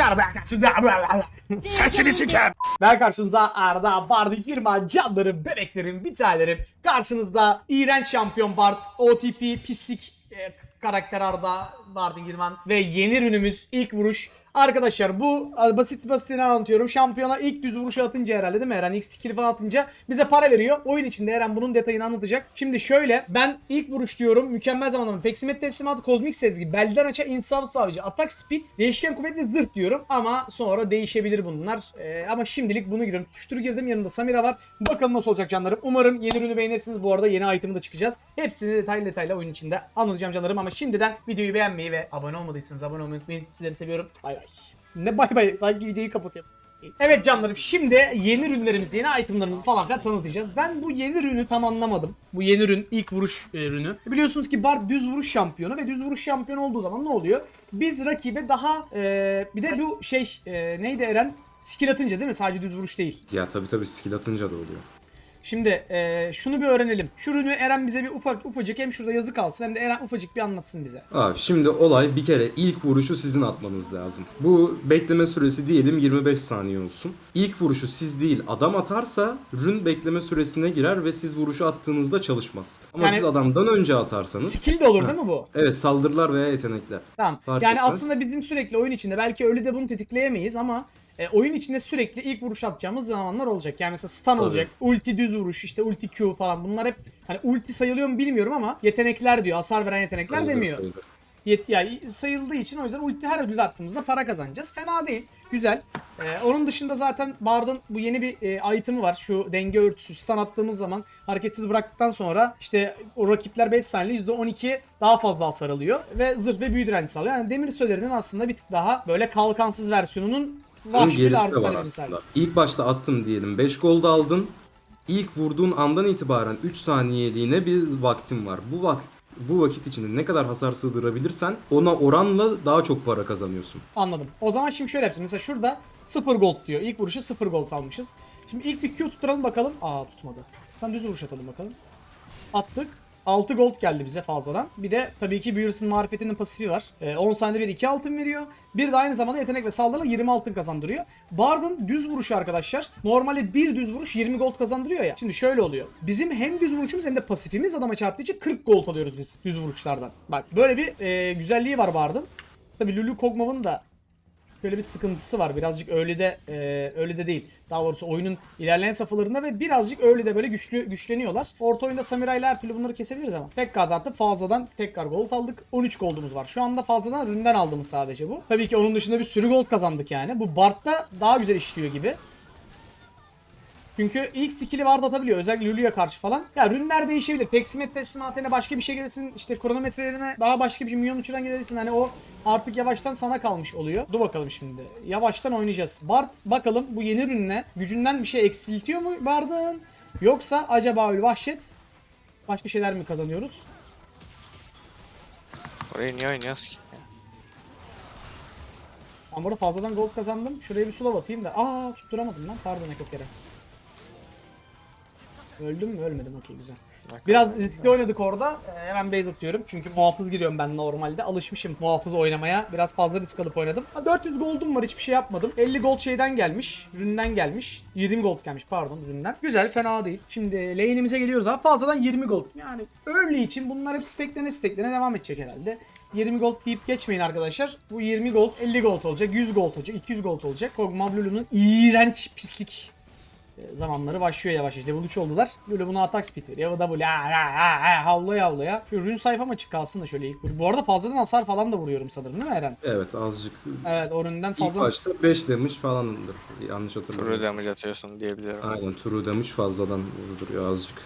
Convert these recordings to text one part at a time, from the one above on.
Arkadaşlar ben karşınızda Sesini siker. Ben karşınızda Arda, Bardı, Girma, canlarım, bebeklerim, bir tanelerim. Karşınızda iğrenç şampiyon Bart, OTP, pislik e, karakter Arda, Bardı, Girman ve yeni ürünümüz ilk vuruş. Arkadaşlar bu e, basit basitini anlatıyorum. Şampiyona ilk düz vuruşu atınca herhalde değil mi? Eren ilk skill falan atınca bize para veriyor. Oyun içinde Eren bunun detayını anlatacak. Şimdi şöyle ben ilk vuruş diyorum. Mükemmel zamanlama. Peksimet teslimatı, kozmik sezgi, belden açı, insaf savcı, atak speed, değişken kuvvet ve zırh diyorum. Ama sonra değişebilir bunlar. Ee, ama şimdilik bunu giriyorum. Tuştur girdim. Yanında Samira var. Bakalım nasıl olacak canlarım. Umarım yeni ürünü beğenirsiniz. Bu arada yeni item'ı da çıkacağız. Hepsini detaylı detaylı oyun içinde anlatacağım canlarım. Ama şimdiden videoyu beğenmeyi ve abone olmadıysanız abone olmayı unutmayın. Sizleri seviyorum. Bay bay. Ne bay bay sanki videoyu kapatıyorum. Evet canlarım şimdi yeni ürünlerimizi, yeni itemlarımızı falan filan tanıtacağız. Ben bu yeni ürünü tam anlamadım. Bu yeni ürün ilk vuruş e, ürünü. Biliyorsunuz ki Bard düz vuruş şampiyonu ve düz vuruş şampiyonu olduğu zaman ne oluyor? Biz rakibe daha e, bir de bu şey e, neydi Eren? Skill atınca değil mi? Sadece düz vuruş değil. Ya tabi tabi skill atınca da oluyor. Şimdi e, şunu bir öğrenelim. Şu ürünü Eren bize bir ufak ufacık hem şurada yazı kalsın hem de Eren ufacık bir anlatsın bize. Abi şimdi olay bir kere ilk vuruşu sizin atmanız lazım. Bu bekleme süresi diyelim 25 saniye olsun. İlk vuruşu siz değil adam atarsa rün bekleme süresine girer ve siz vuruşu attığınızda çalışmaz. Ama Yani- siz adamdan önce atarsanız Skill de olur değil mi bu? evet saldırılar veya yetenekler. Tamam. Fark yani etmez. aslında bizim sürekli oyun içinde belki öyle de bunu tetikleyemeyiz ama e, oyun içinde sürekli ilk vuruş atacağımız zamanlar olacak. Yani mesela stun olacak, ulti düz vuruş, işte ulti Q falan bunlar hep hani ulti sayılıyor mu bilmiyorum ama yetenekler diyor. Hasar veren yetenekler Sayılır, demiyor. sayılır. Yet, yani sayıldığı için o yüzden ulti her ödülde attığımızda para kazanacağız. Fena değil. Güzel. Ee, onun dışında zaten Bard'ın bu yeni bir e, item'ı var. Şu denge örtüsü. Stun attığımız zaman hareketsiz bıraktıktan sonra işte o rakipler 5 saniye %12 daha fazla hasar alıyor. Ve zırh ve büyü direnci sağlıyor. Yani demir sölerinin aslında bir tık daha böyle kalkansız versiyonunun Bunun vahşi gerisi de var aslında. İlk başta attın diyelim 5 gold aldın. İlk vurduğun andan itibaren 3 saniyeliğine bir vaktin var. Bu vakit bu vakit içinde ne kadar hasar sığdırabilirsen ona oranla daha çok para kazanıyorsun. Anladım. O zaman şimdi şöyle yapacağız. Mesela şurada 0 gold diyor. İlk vuruşu 0 gold almışız. Şimdi ilk bir Q tutturalım bakalım. Aa tutmadı. Sen düz vuruş atalım bakalım. Attık. 6 gold geldi bize fazladan. Bir de tabii ki Beerus'un marifetinin pasifi var. Ee, 10 saniyede bir 2 altın veriyor. Bir de aynı zamanda yetenek ve saldırıyla 20 altın kazandırıyor. Bard'ın düz vuruşu arkadaşlar. Normalde bir düz vuruş 20 gold kazandırıyor ya. Şimdi şöyle oluyor. Bizim hem düz vuruşumuz hem de pasifimiz adama çarptığı için 40 gold alıyoruz biz düz vuruşlardan. Bak böyle bir e, güzelliği var Bard'ın. Tabii Lulu Kog'Maw'ın da Böyle bir sıkıntısı var. Birazcık öyle de e, öyle de değil. Daha doğrusu oyunun ilerleyen safhalarında ve birazcık öyle de böyle güçlü güçleniyorlar. Orta oyunda Samurai ile her türlü bunları kesebiliriz ama. Tekrar atıp fazladan tekrar gold aldık. 13 goldumuz var. Şu anda fazladan ründen aldığımız sadece bu. Tabii ki onun dışında bir sürü gold kazandık yani. Bu Bard'da daha güzel işliyor gibi. Çünkü ilk skill'i Ward atabiliyor. Özellikle Lulu'ya karşı falan. Ya rünler değişebilir. Peksimet teslimatine başka bir şey gelirsin. işte kronometrelerine daha başka bir şey milyon uçuran gelirsin. Hani o artık yavaştan sana kalmış oluyor. Dur bakalım şimdi. Yavaştan oynayacağız. Bard bakalım bu yeni rünle gücünden bir şey eksiltiyor mu Bard'ın? Yoksa acaba öyle vahşet başka şeyler mi kazanıyoruz? Orayı niye oynuyoruz ki? Ben burada fazladan gold kazandım. Şuraya bir sulav atayım da. Aa tutturamadım lan. Pardon Eko kere. Öldüm mü? Ölmedim. Okey güzel. Biraz riskli oynadık orada. Ee, hemen base atıyorum. Çünkü muhafız giriyorum ben normalde. Alışmışım muhafız oynamaya. Biraz fazla risk alıp oynadım. Ha, 400 gold'um var. Hiçbir şey yapmadım. 50 gold şeyden gelmiş. Ründen gelmiş. 20 gold gelmiş pardon ründen. Güzel fena değil. Şimdi lane'imize geliyoruz abi. Fazladan 20 gold. Yani early için bunlar hep stacklene stacklene devam edecek herhalde. 20 gold deyip geçmeyin arkadaşlar. Bu 20 gold 50 gold olacak, 100 gold olacak, 200 gold olacak. Kog'Maw Lulu'nun iğrenç pislik zamanları başlıyor yavaş yavaş. Level 3 oldular. Lulu buna atak speed veriyor. Bu W ha, ha, ha, ha, havlaya havlaya. Şu rün sayfam açık kalsın da şöyle ilk. Bu arada fazladan hasar falan da vuruyorum sanırım değil mi Eren? Evet azıcık. Evet o ründen İlk fazla. başta 5 demiş falandır. Yanlış Turu hatırlamıyorum. damage atıyorsun diyebiliyorum. Aynen turu demiş fazladan vurduruyor azıcık.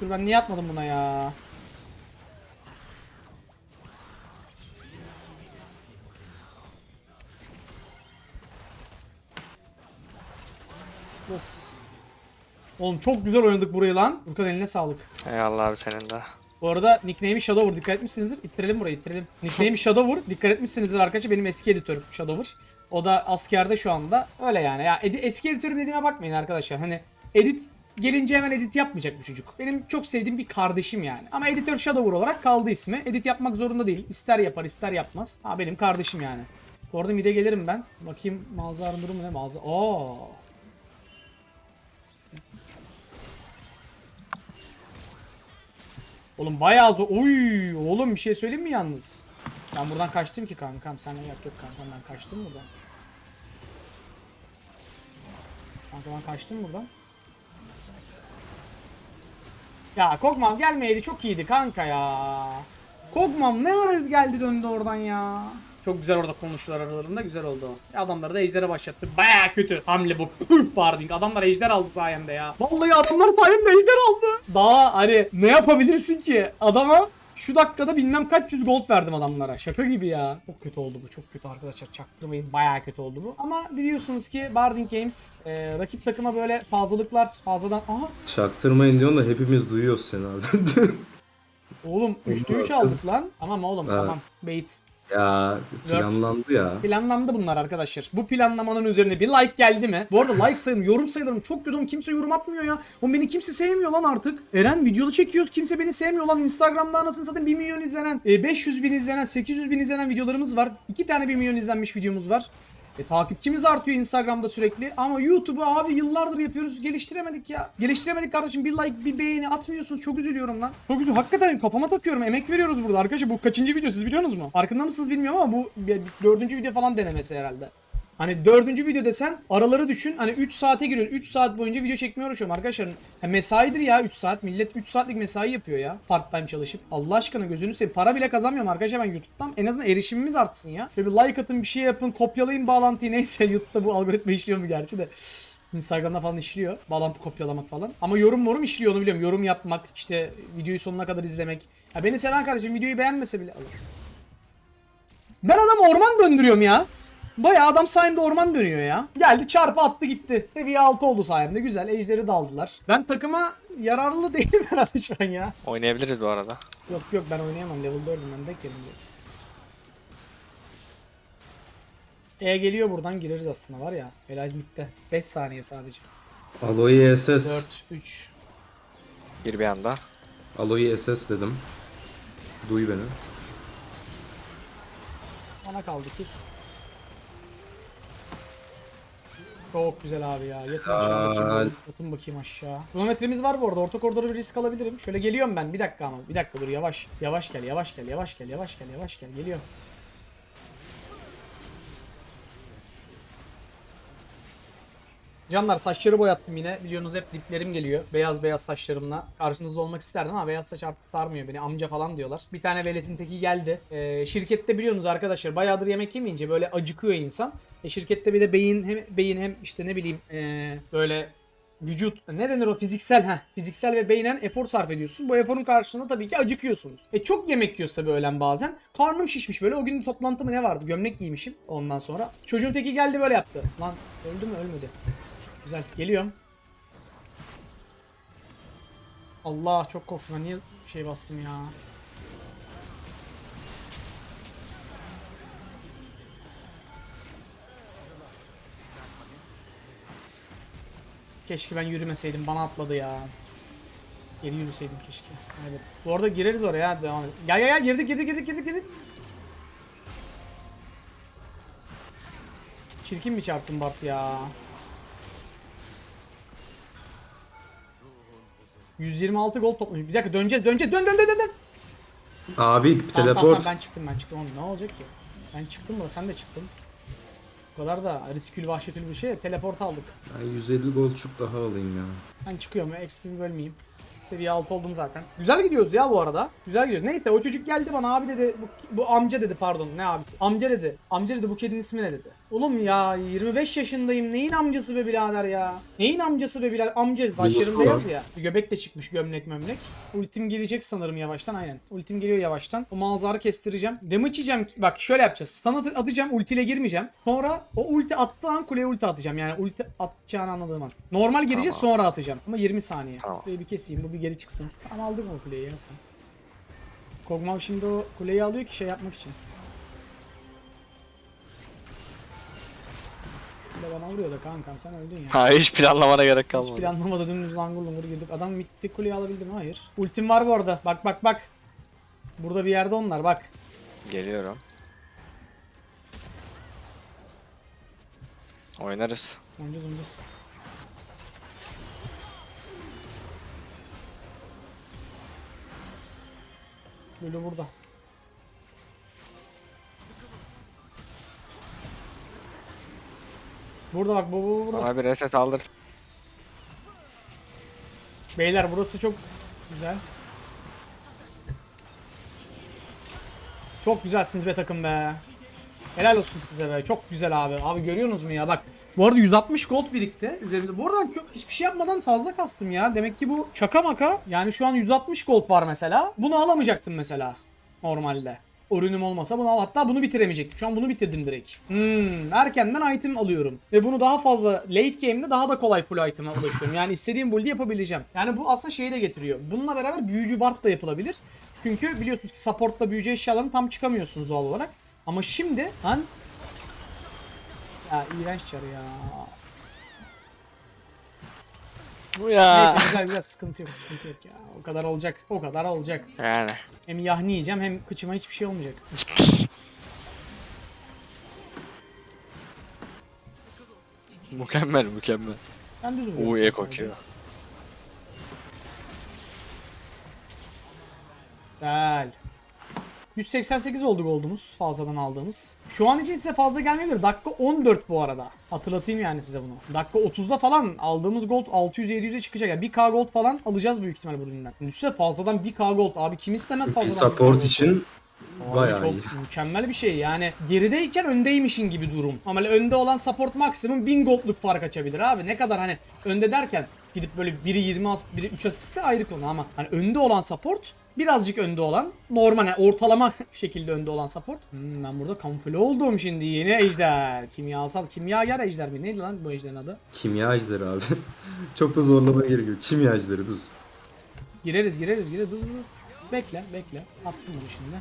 Dur ben niye atmadım buna ya? Of. Oğlum çok güzel oynadık burayı lan. Furkan eline sağlık. Eyvallah abi senin de. Bu arada nickname'i Shadowver dikkat etmişsinizdir. İttirelim burayı ittirelim. Nickname'i Shadowver dikkat etmişsinizdir arkadaşlar benim eski editörüm Shadowver. O da askerde şu anda. Öyle yani. Ya edi- eski editörüm dediğime bakmayın arkadaşlar. Hani edit gelince hemen edit yapmayacak bu çocuk. Benim çok sevdiğim bir kardeşim yani. Ama editör Shadower olarak kaldı ismi. Edit yapmak zorunda değil. İster yapar ister yapmaz. Ha benim kardeşim yani. Bu arada mide gelirim ben. Bakayım mağazanın durumu ne mağaza. Oo. Oğlum bayağı zor. Oy, oğlum bir şey söyleyeyim mi yalnız? Ben buradan kaçtım ki kankam. Sen yok yok kankam ben kaçtım buradan. Kanka ben kaçtım buradan. Ya Kog'Maw gelmeyeydi çok iyiydi kanka ya. Kog'Maw ne ara geldi döndü oradan ya. Çok güzel orada konuştular aralarında güzel oldu. o. Adamları da ejdere başlattı. Baya kötü hamle bu. Püh Barding. Adamlar ejder aldı sayemde ya. Vallahi adamlar sayemde ejder aldı. Daha hani ne yapabilirsin ki? Adama şu dakikada bilmem kaç yüz gold verdim adamlara. Şaka gibi ya. Çok kötü oldu bu. Çok kötü arkadaşlar. Çaktırmayın. Bayağı kötü oldu bu. Ama biliyorsunuz ki Barding Games e, rakip takıma böyle fazlalıklar fazladan... Aha Çaktırmayın diyorsun da hepimiz duyuyoruz seni abi. oğlum 3'te 3 aldık lan. Tamam oğlum Evet. tamam. Bait. Ya planlandı ya. Planlandı bunlar arkadaşlar. Bu planlamanın üzerine bir like geldi mi? Bu arada like sayım, yorum sayılarım çok kötü oğlum. Kimse yorum atmıyor ya. Oğlum beni kimse sevmiyor lan artık. Eren videolu çekiyoruz. Kimse beni sevmiyor lan. Instagram'da anasını satayım 1 milyon izlenen, e, 500 bin izlenen, 800 bin izlenen videolarımız var. 2 tane 1 milyon izlenmiş videomuz var. E, takipçimiz artıyor Instagram'da sürekli. Ama YouTube'u abi yıllardır yapıyoruz. Geliştiremedik ya. Geliştiremedik kardeşim. Bir like, bir beğeni atmıyorsunuz. Çok üzülüyorum lan. Çok üzülüyorum. Hakikaten kafama takıyorum. Emek veriyoruz burada arkadaşlar. Bu kaçıncı video siz biliyorsunuz mu? Farkında mısınız bilmiyorum ama bu dördüncü video falan denemesi herhalde. Hani dördüncü video desen araları düşün. Hani 3 saate giriyor. 3 saat boyunca video çekmeye uğraşıyorum arkadaşlar. Ha, mesaidir ya 3 saat. Millet 3 saatlik mesai yapıyor ya. Part time çalışıp. Allah aşkına gözünü seveyim. Para bile kazanmıyorum arkadaşlar ben YouTube'dan. En azından erişimimiz artsın ya. Şöyle bir like atın bir şey yapın. Kopyalayın bağlantıyı. Neyse YouTube'da bu algoritma işliyor mu gerçi de. Instagram'da falan işliyor. Bağlantı kopyalamak falan. Ama yorum morum işliyor onu biliyorum. Yorum yapmak, işte videoyu sonuna kadar izlemek. Ya beni seven kardeşim videoyu beğenmese bile alır. Ben adamı orman döndürüyorum ya. Bayağı adam sayemde orman dönüyor ya. Geldi çarpı attı gitti. Seviye 6 oldu sayemde. Güzel. Ejderi daldılar. Ben takıma yararlı değilim herhalde şu an ya. Oynayabiliriz bu arada. Yok yok ben oynayamam. Level 4'üm ben de yerimde. E geliyor buradan gireriz aslında var ya. Elias midde. 5 saniye sadece. Aloy SS. 4, 3. Gir bir anda. Aloy SS dedim. Duy beni. Bana kaldı ki. Çok güzel abi ya. Yatın aşağı bakayım. Yatın bakayım aşağı. Kronometremiz var bu arada. Orta koridora bir risk alabilirim. Şöyle geliyorum ben. Bir dakika ama. Bir dakika dur yavaş. Yavaş gel, yavaş gel, yavaş gel, yavaş gel, yavaş gel. Geliyorum. Canlar saçları boyattım yine. Biliyorsunuz hep diplerim geliyor. Beyaz beyaz saçlarımla. Karşınızda olmak isterdim ama beyaz saç artık sarmıyor beni. Amca falan diyorlar. Bir tane veletin teki geldi. Ee, şirkette biliyorsunuz arkadaşlar bayağıdır yemek yemeyince böyle acıkıyor insan. E, şirkette bir de beyin hem beyin hem işte ne bileyim ee, böyle vücut ne denir o fiziksel ha fiziksel ve beynen efor sarf ediyorsunuz. Bu eforun karşılığında tabii ki acıkıyorsunuz. E çok yemek yiyoruz tabii öğlen bazen. Karnım şişmiş böyle. O gün bir toplantı mı ne vardı? Gömlek giymişim ondan sonra. Çocuğun teki geldi böyle yaptı. Lan öldü mü ölmedi. Güzel geliyorum. Allah çok korktum ben niye şey bastım ya. Keşke ben yürümeseydim bana atladı ya. Geri yürüseydim keşke. Evet. Bu arada gireriz oraya devam edelim. Gel gel gel girdik girdik girdik girdik girdik. Çirkin bir çarsın Bart ya. 126 gol toplamış. Bir dakika döneceğiz döneceğiz dön dön dön dön. dön. Abi tamam, teleport. tamam, ben çıktım ben çıktım oğlum ne olacak ki? Ben çıktım da sen de çıktın. Bu kadar da riskül vahşetül bir şey teleport aldık. Ben 150 golçuk daha alayım ya. Ben çıkıyorum ya XP'mi bölmeyeyim. Seviye 6 oldum zaten. Güzel gidiyoruz ya bu arada. Güzel gidiyoruz. Neyse o çocuk geldi bana abi dedi. Bu, bu amca dedi pardon. Ne abisi? Amca dedi. Amca dedi bu kedinin ismi ne dedi. Oğlum ya 25 yaşındayım. Neyin amcası be birader ya? Neyin amcası be birader? Amca saçlarım beyaz ya. Göbek de çıkmış gömlek mömlek. Ultim gelecek sanırım yavaştan aynen. Ultim geliyor yavaştan. O manzarı kestireceğim. Damage yiyeceğim. Bak şöyle yapacağız. Stun at- atacağım. Ultiyle girmeyeceğim. Sonra o ulti attığı an kuleye ulti atacağım. Yani ulti atacağını anladığım an. Normal gireceğiz sonra atacağım. Ama 20 saniye. Tamam. Kuleyi bir keseyim. Bu bir geri çıksın. Tamam aldık o kuleyi ya sen. Kog'Maw şimdi o kuleyi alıyor ki şey yapmak için. Bana vuruyor da kankam sen öldün ya. Ha hiç planlamana gerek Hiç kalmadı. planlamada dümdüz langur lungur girdik. Adam mitti kuleyi alabildim hayır. Ultim var bu arada. Bak bak bak. Burada bir yerde onlar bak. Geliyorum. Oynarız. Oynayacağız oynayacağız. Böyle burada. Burada bak bu, bu burada. Bana bir reset aldır. Beyler burası çok güzel. Çok güzelsiniz be takım be. Helal olsun size be. Çok güzel abi. Abi görüyorsunuz mu ya bak. Bu arada 160 gold birikti üzerimizde. Bu arada ben çok, hiçbir şey yapmadan fazla kastım ya. Demek ki bu şaka maka. Yani şu an 160 gold var mesela. Bunu alamayacaktım mesela. Normalde. Ürünüm olmasa bunu al. Hatta bunu bitiremeyecektim. Şu an bunu bitirdim direkt. Hmm, erkenden item alıyorum. Ve bunu daha fazla late game'de daha da kolay full item'a ulaşıyorum. Yani istediğim build'i yapabileceğim. Yani bu aslında şeyi de getiriyor. Bununla beraber büyücü bard da yapılabilir. Çünkü biliyorsunuz ki support'ta büyücü eşyalarını tam çıkamıyorsunuz doğal olarak. Ama şimdi lan ya iğrenç çarı ya. Bu ya. Neyse güzel güzel sıkıntı yok sıkıntı yok ya. O kadar olacak. O kadar olacak. Yani. Hem yahni yiyeceğim hem kıçıma hiçbir şey olmayacak. Mükemmel mükemmel. Ben düz vuruyorum. U'ya kokuyor. Güzel. 188 oldu goldumuz fazladan aldığımız. Şu an için size fazla gelmeyebilir. Dakika 14 bu arada. Hatırlatayım yani size bunu. Dakika 30'da falan aldığımız gold 600-700'e çıkacak. Yani 1k gold falan alacağız büyük ihtimal bu üründen. Üstüne fazladan 1k gold. Abi kim istemez fazladan 1K support için Abi bayağı çok iyi. mükemmel bir şey yani gerideyken öndeymişin gibi durum. Ama öyle önde olan support maksimum 1000 goldluk fark açabilir abi. Ne kadar hani önde derken gidip böyle biri 20 asist, biri 3 asiste ayrı konu ama hani önde olan support birazcık önde olan normal yani ortalama şekilde önde olan support. Hmm, ben burada kamufle oldum şimdi yeni ejder. Kimyasal kimyager ejder mi? Neydi lan bu ejderin adı? kimya ejderi abi. Çok da zorlamaya gerek yok. Kimya ejderi düz. Gireriz gireriz gireriz. Dur dur dur. Bekle bekle. Attım bunu şimdi.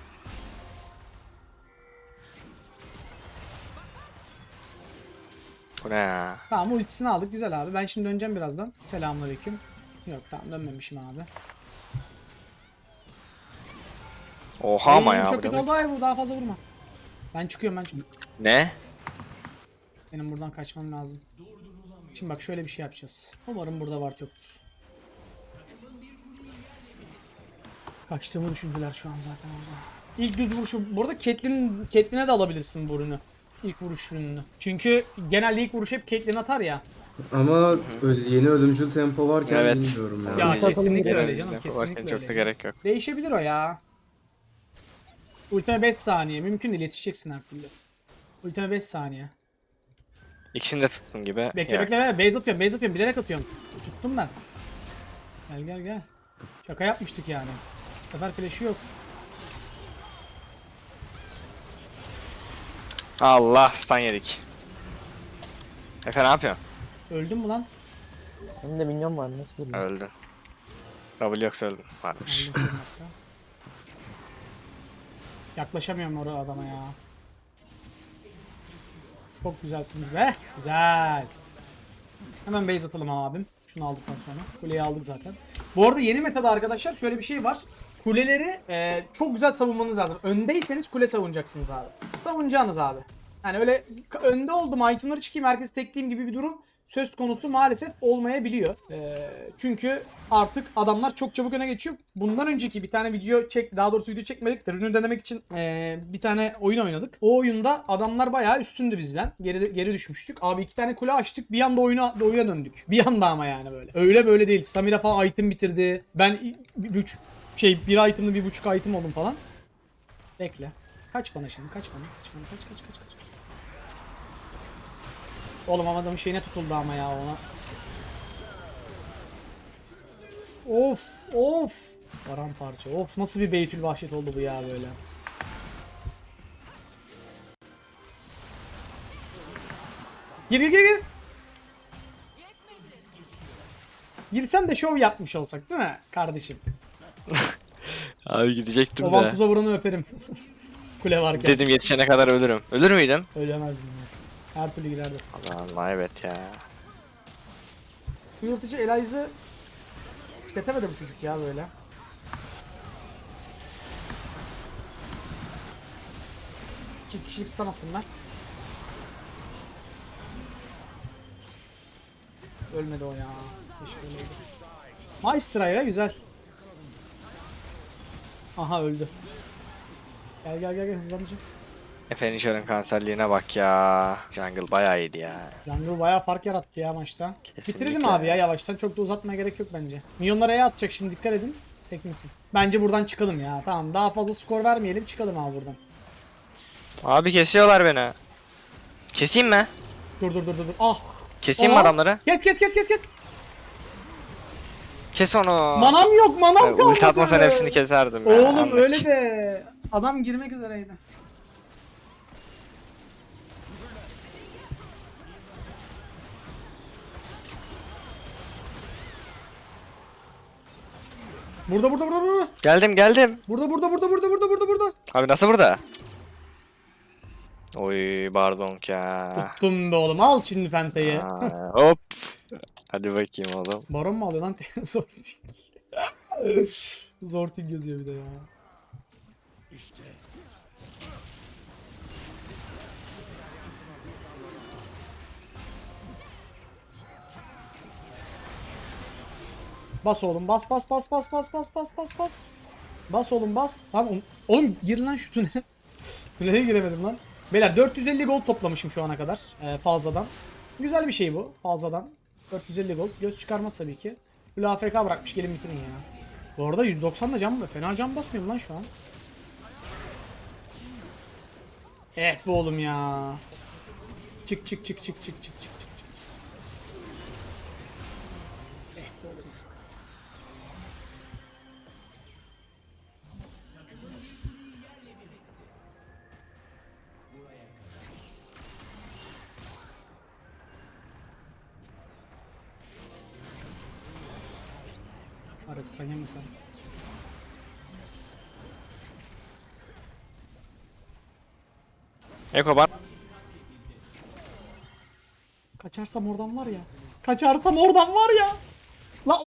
Bu ne ya? Tamam ultisini aldık güzel abi. Ben şimdi döneceğim birazdan. Selamünaleyküm. Yok tamam dönmemişim abi. Oha ama ya. Çok kötü ne? oldu ay bu daha fazla vurma. Ben çıkıyorum ben çıkıyorum. Ne? Benim buradan kaçmam lazım. Şimdi bak şöyle bir şey yapacağız. Umarım burada vart yoktur. Kaçtığımı düşündüler şu an zaten orada. İlk düz vuruşu. Burada Caitlyn, Caitlyn'e de alabilirsin bu ürünü. İlk vuruş ürününü. Çünkü genelde ilk vuruş hep Caitlyn atar ya. Ama ö- yeni ölümcül tempo varken Evet. bilmiyorum ya. Ya kesinlikle öyle canım, kesinlikle varken Çok da gerek yok. Değişebilir o ya. Ultime 5 saniye. Mümkün değil yetişeceksin her türlü. Ultime 5 saniye. İkisini de tuttun gibi. Bekle Ya. bekle bekle. Base atıyorum base atıyorum. Bilerek atıyorum. Tuttum ben. Gel gel gel. Şaka yapmıştık yani. Bu sefer flash'ı yok. Allah stun yedik. Efe ne yapıyorsun? Öldün mü lan? Benim de minyon var nasıl bilmiyorum. Öldün. W yoksa. Varmış. Öldüm dakika. Yaklaşamıyorum oraya adama ya. Çok güzelsiniz be. Güzel. Hemen base atalım abim. Şunu aldıktan sonra. Kuleyi aldık zaten. Bu arada yeni metada arkadaşlar şöyle bir şey var. Kuleleri e, çok güzel savunmanız lazım. Öndeyseniz kule savunacaksınız abi. Savunacaksınız abi. Yani öyle önde oldum itemları çıkayım herkes tekleyeyim gibi bir durum söz konusu maalesef olmayabiliyor. E, çünkü artık adamlar çok çabuk öne geçiyor. Bundan önceki bir tane video çek daha doğrusu video çekmedik de denemek için e, bir tane oyun oynadık. O oyunda adamlar bayağı üstündü bizden. Geri geri düşmüştük. Abi iki tane kule açtık. Bir anda oyuna oyuna döndük. Bir anda ama yani böyle. Öyle böyle değil. Samira falan item bitirdi. Ben i- bir buçuk şey bir itemlı bir buçuk item oldum falan. Bekle. Kaç bana şimdi? Kaç bana? Kaç bana? Kaç kaç kaç kaç. Oğlum ama adamın şeyine tutuldu ama ya ona. Of of. Paramparça. Of nasıl bir Beytül Vahşet oldu bu ya böyle. Gir gir gir gir. Girsen de şov yapmış olsak değil mi kardeşim? Abi gidecektim de. vantuza vuranı öperim. Kule varken. Dedim yetişene kadar ölürüm. Ölür müydüm? Ölemezdim ya. Her türlü girerdi. Allah Allah evet ya. Bu yırtıcı Elias'ı tüketemedi bu çocuk ya böyle. İki kişilik stun attım ben. Ölmedi o ya. Keşke öleydi. Maestra ya güzel. Aha öldü. Gel gel gel gel hızlanacağım. Efendim kanserliğine bak ya. Jungle bayağı iyiydi ya. Jungle bayağı fark yarattı ya maçta. Kesinlikle. Bitirelim abi ya yavaştan. Çok da uzatmaya gerek yok bence. Milyonlara E atacak şimdi dikkat edin. Sekmesin. Bence buradan çıkalım ya. Tamam daha fazla skor vermeyelim çıkalım abi buradan. Abi kesiyorlar beni. Keseyim mi? Dur dur dur dur. dur. Ah. Keseyim mi adamları? Kes kes kes kes kes. Kes onu. Manam yok manam kalmadı. Ulti atmasan hepsini keserdim ya. Oğlum Anlaş. öyle de. Adam girmek üzereydi. Burada burada burada burada. Geldim geldim. Burada burada burada burada burada burada burada. Abi nasıl burada? Oy pardon ya. Tuttum be oğlum al şimdi penteyi. Aa, hop. Hadi bakayım oğlum. Baron mu alıyor lan? Zorting. Zorting yazıyor bir de ya. Bas oğlum bas bas bas bas bas bas bas bas bas. Bas oğlum bas. Lan oğlum, oğlum gir lan şu tünele. Tünele giremedim lan. Beyler 450 gold toplamışım şu ana kadar e, fazladan. Güzel bir şey bu fazladan. 450 gold. Göz çıkarmaz tabii ki. Böyle AFK bırakmış gelin bitirin ya. Bu arada 190 da cam fena cam basmıyorum lan şu an. Evet bu oğlum ya. Çık çık çık çık çık çık çık Arasтрanya mı sen? Eko bana. Kaçarsam oradan var ya. Kaçarsam oradan var ya. La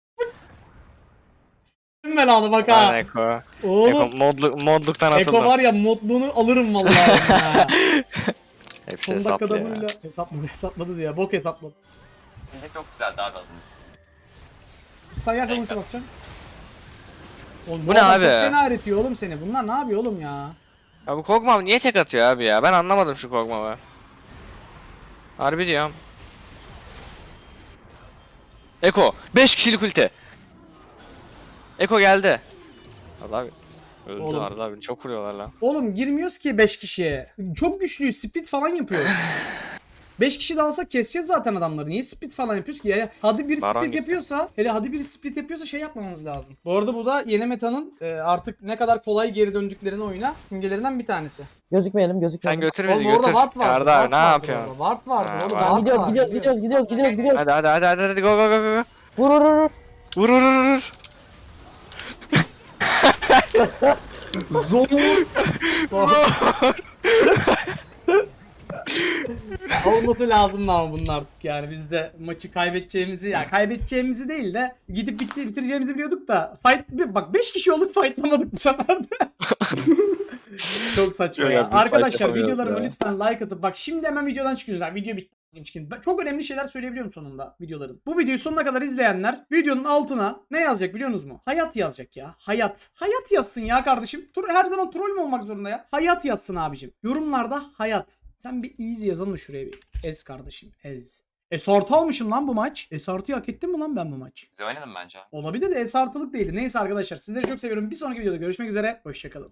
S**tim belanı bak Bana ha. Eko. Eko Oğlum modluk, modluktan atıldım. Eko var ya modluğunu alırım vallahi. ha. Hepsi Son dakikada ya. böyle hesapladı hesapladı diye bok hesapladı. Çok güzeldi abi aslında. Sen yersen ulti basacaksın. Oğlum, Bu ne abi? Çok fena eritiyor oğlum seni. Bunlar ne yapıyor oğlum ya? Ya bu Kog'Maw niye tek atıyor abi ya? Ben anlamadım şu Kog'Maw'ı. Harbi diyorum. Eko 5 kişilik ulti. Eko geldi. Arda abi. Öldü Oğlum. Arda abi. Çok vuruyorlar lan. Oğlum girmiyoruz ki 5 kişiye. Çok güçlüyüz. Speed falan yapıyoruz. 5 kişi de alsak keseceğiz zaten adamları. Niye speed falan yapıyoruz ki ya? Hadi Baron speed gitti. yapıyorsa, hele hadi biri speed yapıyorsa şey yapmamamız lazım. Bu arada bu da yeni metanın e, artık ne kadar kolay geri döndüklerini oyuna simgelerinden bir tanesi. Gözükmeyelim Sen gözükmeyelim. götür bizi Oğlum orada götür. ward vardı. Ward ne yapıyorsun? orada, Ward vardı Ha, oğlum. var. ward Gidiyoruz vardı, gidiyoruz gidiyoruz gidiyoruz gidiyoruz gidiyoruz. Hadi hadi hadi hadi hadi go go go go. Vur vur vur. Vur vur vur vur. Zor. Olması lazım ama bunun artık yani biz de maçı kaybedeceğimizi ya kaybedeceğimizi değil de gidip bitti, bitireceğimizi biliyorduk da fight bak 5 kişi olduk fightlamadık bu sefer de. Çok saçma ya. Arkadaşlar videolarıma ya. lütfen like atıp bak şimdi hemen videodan çıkıyorsunuz. Yani video bitti. Çok önemli şeyler söyleyebiliyorum sonunda videoların. Bu videoyu sonuna kadar izleyenler videonun altına ne yazacak biliyorsunuz mu? Hayat yazacak ya. Hayat. Hayat yazsın ya kardeşim. Her zaman troll mü olmak zorunda ya? Hayat yazsın abicim. Yorumlarda hayat. Sen bir easy yazalım şuraya bir? Ez kardeşim. Ez. Esartı almışım lan bu maç. Esartıyı hak ettim mi lan ben bu maç? Güzel oynadım bence. Olabilir de esartılık değildi. Neyse arkadaşlar sizleri çok seviyorum. Bir sonraki videoda görüşmek üzere. Hoşçakalın.